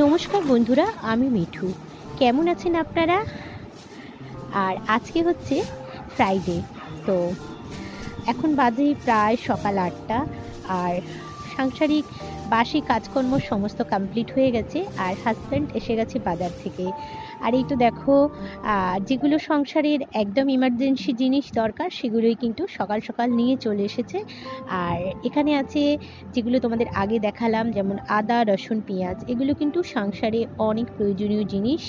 নমস্কার বন্ধুরা, আমি মিঠু। কেমন আছেন আপনারা? আর আজকে হচ্ছে ফ্রাইডে তো এখন বাজে প্রায় সকাল আটটা, আর সাংসারিক বাসি কাজকর্ম সমস্ত কমপ্লিট হয়ে গেছে, আর হাজব্যান্ড এসে গেছে বাজার থেকে। আর এই তো দেখো যেগুলো সংসারের একদম ইমার্জেন্সি জিনিস দরকার, সেগুলোই কিন্তু সকাল সকাল নিয়ে চলে এসেছে। আর এখানে আছে যেগুলো তোমাদের আগে দেখালাম, যেমন আদা, রসুন, পেঁয়াজ, এগুলো কিন্তু সংসারে অনেক প্রয়োজনীয় জিনিস,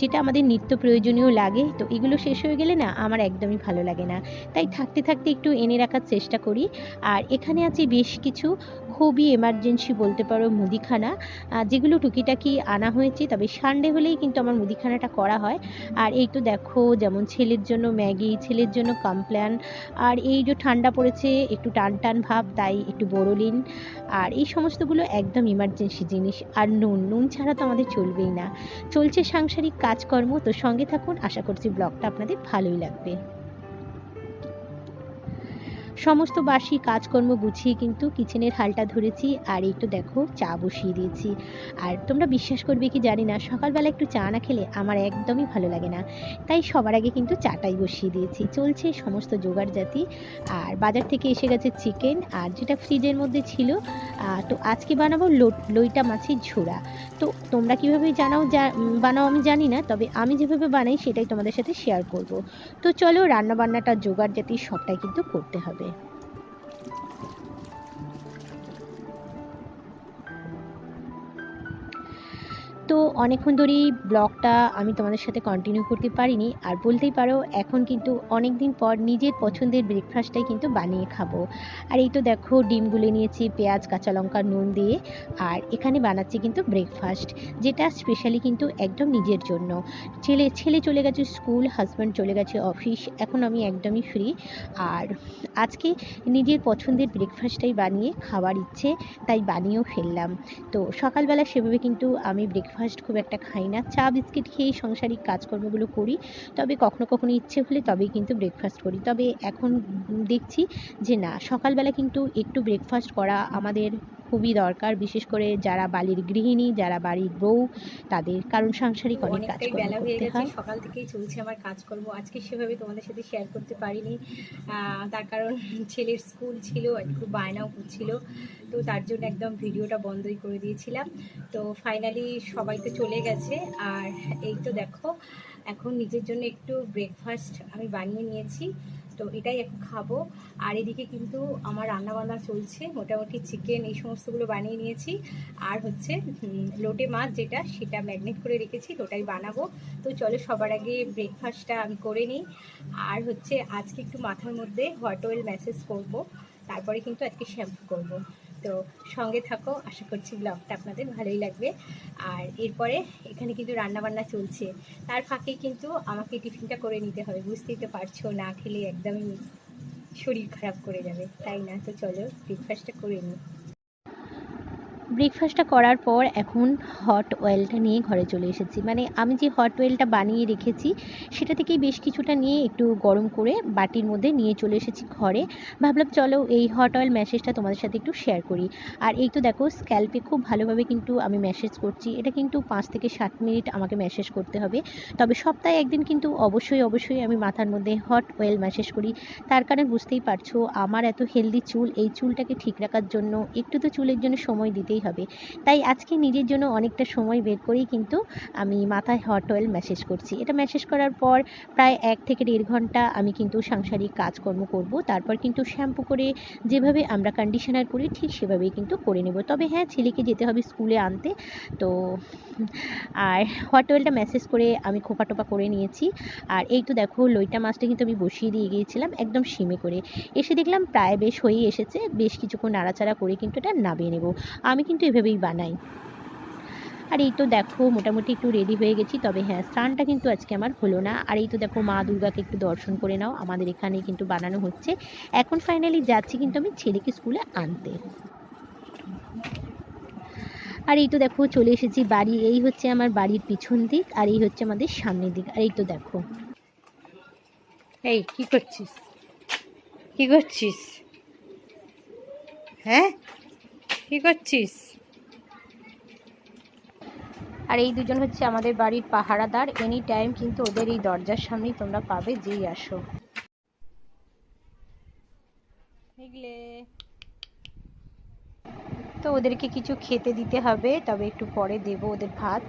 যেটা আমাদের নিত্য প্রয়োজনীয় লাগে। তো এগুলো শেষ হয়ে গেলে না, আমার একদমই ভালো লাগে না। তাই থাকতে থাকতে একটু এনে রাখার চেষ্টা করি। আর এখানে আছে বেশ কিছু খুবই এমার্জেন্সি বলতে পারো মুদিখানা যেগুলো টুকিটাকি আনা হয়েছে। তবে সানডে হলেই কিন্তু আমার মুদিখানাটা করা হয়। আর এই তো দেখো, যেমন ছেলের জন্য ম্যাগি, ছেলের জন্য কমপ্ল্যান, আর এই যে ঠান্ডা পড়েছে, একটু টান টান ভাব, তাই একটু বড়লিন আর এই সমস্তগুলো একদম ইমার্জেন্সি জিনিস। আর নুন নুন ছাড়া তো আমাদের চলবেই না। চলছে সাংসারিক কাজকর্ম, তো সঙ্গে থাকুন, আশা করছি ব্লগটা আপনাদের ভালোই লাগবে। সমস্ত বাসি কাজকর্ম গুছিয়ে কিন্তু কিচেনের হালটা ধরেছি, আর এই তো দেখো চা বসিয়ে দিয়েছি। আর তোমরা বিশ্বাস করবে কি জানি না, সকালবেলা একটু চা না খেলে আমার একদমই ভালো লাগে না। তাই সবার আগে কিন্তু চাটাই বসিয়ে দিয়েছি। চলছে সমস্ত জোগাড় জাতি, আর বাজার থেকে এসে গেছে চিকেন আর যেটা ফ্রিজের মধ্যে ছিল তো আজকে বানাবো লইটা মাছের ঝোড়া। তো তোমরা কীভাবে জানাও যা বানাও আমি জানি না, তবে আমি যেভাবে বানাই সেটাই তোমাদের সাথে শেয়ার করব। তো চলো রান্না বান্নাটা জোগাড় জাতি সবটাই কিন্তু করতে হবে। তো অনেকক্ষণ ধরেই ব্লগটা আমি তোমাদের সাথে কন্টিনিউ করতে পারিনি। আর বলতেই পারো, এখন কিন্তু অনেক দিন পর নিজের পছন্দের ব্রেকফাস্টটাই কিন্তু বানিয়ে খাব। আর এই তো দেখো ডিম গুলে নিয়েছি পেঁয়াজ, কাঁচা লঙ্কা, নুন দিয়ে। আর এখানে বানাচ্ছি কিন্তু ব্রেকফাস্ট যেটা স্পেশালি কিন্তু একদম নিজের জন্য। ছেলে ছেলে চলে গেছে স্কুল হাজব্যান্ড চলে গেছে অফিস এখন আমি একদমই ফ্রি আর আজকে নিজের পছন্দের ব্রেকফাস্টটাই বানিয়ে খাওয়ার ইচ্ছে, তাই বানিয়েও ফেললাম। তো সকালবেলা সেভাবে কিন্তু আমি ব্রেকফাস্ট খুব একটা খাই না। চা, বিস্কিট খেয়েই সংসারিক কাজকর্মগুলো করি। তবে কখনো কখনো ইচ্ছে হলে তবেই কিন্তু ব্রেকফাস্ট করি। তবে এখন দেখছি যে না, সকালবেলা কিন্তু একটু ব্রেকফাস্ট করা আমাদের খুবই দরকার বিশেষ করে যারা বাড়ির গৃহিণী যারা বাড়ির বউ তাদের কারণ সাংসারিক অনেক অনেকটাই বেলা হয়ে গেছে সকাল থেকেই চলছে আমার কাজকর্ম আজকে সেভাবে তোমাদের সাথে শেয়ার করতে পারিনি। তার কারণ ছেলের স্কুল ছিল একটু বায়নাও করছিল তো তার জন্য একদম ভিডিওটা বন্ধই করে দিয়েছিলাম। তো ফাইনালি সবাই তো চলে গেছে আর এই তো দেখো এখন নিজের জন্য একটু ব্রেকফাস্ট আমি বানিয়ে নিয়েছি। তো এটাই এখন খাব। আর এদিকে কিন্তু আমার রান্না বান্না চলছে। মোটামুটি চিকেন এই সমস্তগুলো বানিয়ে নিয়েছি। আর হচ্ছে লোটে মাছ যেটা, সেটা ম্যাগনেট করে রেখেছি, ওটাই বানাবো। তো চলো সবার আগে ব্রেকফাস্টটা আমি করে নিই। আর হচ্ছে, আজকে একটু মাথার মধ্যে হট অয়েল ম্যাসেজ করব। তারপরে কিন্তু আজকে শ্যাম্পু করব। তো সঙ্গে থাকো, আশা করছি ব্লগটা আপনাদের ভালোই লাগবে। আর এরপরে এখানে কিন্তু রান্নাবান্না চলছে। তার ফাঁকে কিন্তু আমাকে টিফিনটা করে নিতে হবে, বুঝতেই তো পারছ, না খেলে একদমই শরীর খারাপ করে যাবে, তাই না? তো চলো ব্রেকফাস্টটা করে নিই। ব্রেকফাস্টটা করার পর এখন হট অয়েলটা নিয়ে ঘরে চলে এসেছি। মানে আমি যে হট অয়েলটা বানিয়ে রেখেছি, সেটা থেকেই বেশ কিছুটা নিয়ে একটু গরম করে বাটির মধ্যে নিয়ে চলে এসেছি ঘরে। ভাবলাম চলো এই হট অয়েল ম্যাসেজটা তোমাদের সাথে একটু শেয়ার করি। আর এই তো দেখো স্ক্যাল্পে খুব ভালোভাবে কিন্তু আমি ম্যাসেজ করছি। এটা কিন্তু পাঁচ থেকে সাত মিনিট আমাকে ম্যাসেজ করতে হবে। তবে সপ্তাহে একদিন কিন্তু অবশ্যই অবশ্যই আমি মাথার মধ্যে হট অয়েল ম্যাসেজ করি। তার কারণে বুঝতেই পারছ, আমার এত হেলদি চুল, এই চুলটাকে ঠিক রাখার জন্য, একটু তো চুলের জন্য সময় দিতেই হবে। তাই আজকে নিজের জন্য অনেকটা সময় বের করেই কিন্তু আমি মাথায় হট অয়েল ম্যাসেজ করছি। এটা ম্যাসেজ করার পর প্রায় এক থেকে দেড় ঘণ্টা আমি কিন্তু সাংসারিক কাজকর্ম করব। তারপর কিন্তু শ্যাম্পু করে যেভাবে আমরা কন্ডিশনার করি, ঠিক সেভাবেই কিন্তু করে নেব। তবে হ্যাঁ ছেলেকে যেতে হবে স্কুলে আনতে। তো আর হট অয়েলটা ম্যাসেজ করে আমি খোপা টোপা করে নিয়েছি। আর এই তো দেখো, লইটা মাছটা কিন্তু আমি বসিয়ে দিয়ে গিয়েছিলাম একদম সিমে করে। এসে দেখলাম প্রায় বেশ হয়েই এসেছে। বেশ কিছুক্ষণ নাড়াচাড়া করে কিন্তু এটা নামিয়ে নেব। আমি কিন্তু এভাবেই বানাই। আর এই তো দেখো, মোটামুটি একটু রেডি হয়ে গেছি। তবে হ্যাঁ স্নানটা কিন্তু আজকে আমার হলো না। আর এই তো দেখো, মা দুর্গাকে একটু দর্শন করে নাও। আমাদের এখানে কিন্তু বানানো হচ্ছে। এখন ফাইনালি যাচ্ছি কিন্তু আমি ছেলেকে স্কুলে আনতে। আর এই তো দেখো, চলে এসেছি বাড়ি। এই হচ্ছে আমার বাড়ির পিছন দিক, আর এই হচ্ছে আমাদের সামনের দিক। আর এই তো দেখো। এই, কি করছিস? কি করছিস? হ্যাঁ? কি করছিস? আর এই দুজন হচ্ছে আমাদের বাড়ির পাহারাদার। এনি টাইম কিন্তু ওদের এই দরজার সামনেই তোমরা পাবে যেই আসো। তো ওদেরকে কিছু খেতে দিতে হবে তবে একটু পরে দেব ওদের ভাত।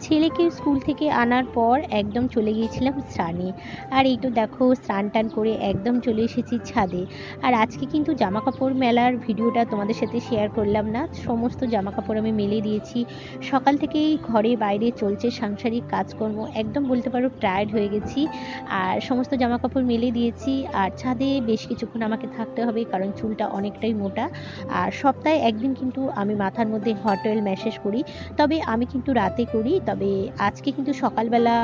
ছেলেকে স্কুল থেকে আনার পর একদম চলে গিয়েছিলাম স্নানে। আর এই তো দেখো, স্নান টান করে একদম চলে এসেছি ছাদে। আর আজকে কিন্তু জামা কাপড় মেলার ভিডিওটা তোমাদের সাথে শেয়ার করলাম না। সমস্ত জামা কাপড় আমি মেলে দিয়েছি। সকাল থেকেই ঘরে বাইরে চলছে সাংসারিক কাজকর্ম। একদম বলতে পারো টায়ার্ড হয়ে গেছি। আর সমস্ত জামা কাপড় মেলে দিয়েছি। আর ছাদে বেশ কিছুক্ষণ আমাকে থাকতে হবে কারণ চুলটা অনেকটাই মোটা। আর সপ্তাহে একদিন কিন্তু আমি মাথার মধ্যে হট অয়েল ম্যাসেজ করি। তবে আমি কিন্তু রাতে করি। তবে আজকে কিন্তু সকালবেলা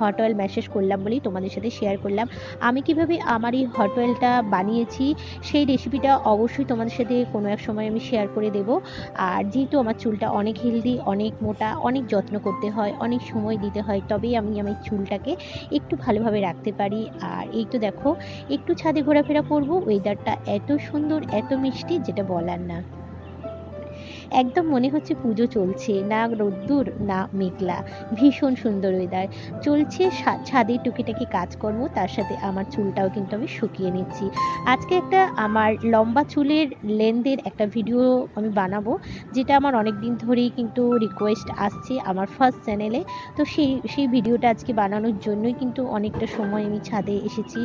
হট অয়েল ম্যাসেজ করলাম বলেই তোমাদের সাথে শেয়ার করলাম। আমি কীভাবে আমার এই হট অয়েলটা বানিয়েছি, সেই রেসিপিটা অবশ্যই তোমাদের সাথে কোনো এক সময় আমি শেয়ার করে দেব। আর যেহেতু আমার চুলটা অনেক হেলদি অনেক মোটা, অনেক যত্ন করতে হয়, অনেক সময় দিতে হয়, তবেই আমি আমার চুলটাকে একটু ভালোভাবে রাখতে পারি। আর এই তো দেখো, একটু ছাদে ঘোরাফেরা করব ওয়েদারটা এত সুন্দর, এত মিষ্টি, যেটা বলার না। একদম মনে হচ্ছে পুজো চলছে, না রোদ্দুর, না মেঘলা। ভীষণ সুন্দর ওয়েদার চলছে ছাদে টুকিটাকি কাজকর্ম, তার সাথে আমার চুলটাও কিন্তু আমি শুকিয়ে নিচ্ছি। আজকে একটা আমার লম্বা চুলের লেন্থের একটা ভিডিও আমি বানাবো, যেটা আমার অনেক দিন ধরেই কিন্তু রিকোয়েস্ট আসছে আমার ফার্স্ট চ্যানেলে তো সেই সেই ভিডিওটা আজকে বানানোর জন্যই কিন্তু অনেকটা সময় আমি ছাদে এসেছি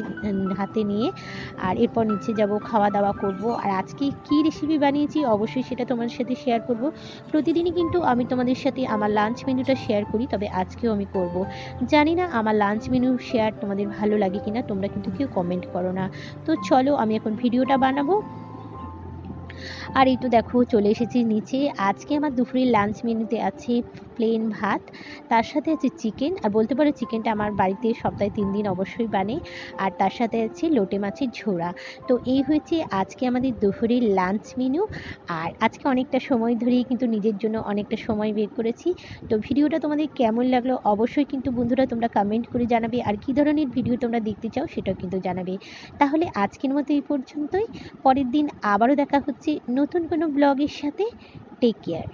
হাতে নিয়ে। আর এরপর নিচে যাব খাওয়া দাওয়া করব। আর আজকে কি রেসিপি বানিয়েছি, অবশ্যই সেটা তোমাদের সাথে শেয়ার করব। প্রতিদিনই কিন্তু আমি তোমাদের সাথে আমার লাঞ্চ মেনুটা শেয়ার করি, তবে আজকেও আমি করব। জানি না আমার লাঞ্চ মেনু শেয়ার তোমাদের ভালো লাগে কিনা, তোমরা কিন্তু কেউ কমেন্ট করো না। তো চলো আমি এখন ভিডিওটা বানাবো। আর এই তো দেখো, চলে এসেছি নিচে। আজকে আমার দুপুরের লাঞ্চ মেনুতে আছে প্লেন ভাত, তার সাথে আছে চিকেন আর বলতে পারো চিকেনটা আমার বাড়িতে সপ্তাহে তিন দিন অবশ্যই বানে। আর তার সাথে আছে লোটে মাছের ঝোড়া। তো এই হয়েছে আজকে আমাদের দুপুরের লাঞ্চ মেনু আর আজকে অনেকটা সময় ধরেই কিন্তু নিজের জন্য অনেকটা সময় বের করেছি। তো ভিডিওটা তোমাদের কেমন লাগল অবশ্যই কিন্তু বন্ধুরা তোমরা কমেন্ট করে জানাবে। আর কী ধরনের ভিডিও তোমরা দেখতে চাও সেটাও কিন্তু জানাবে। তাহলে আজকের মতো এই পর্যন্তই। পরের দিন আবারও দেখা হচ্ছে নতুন কোনো ব্লগের সাথে টেক কেয়ার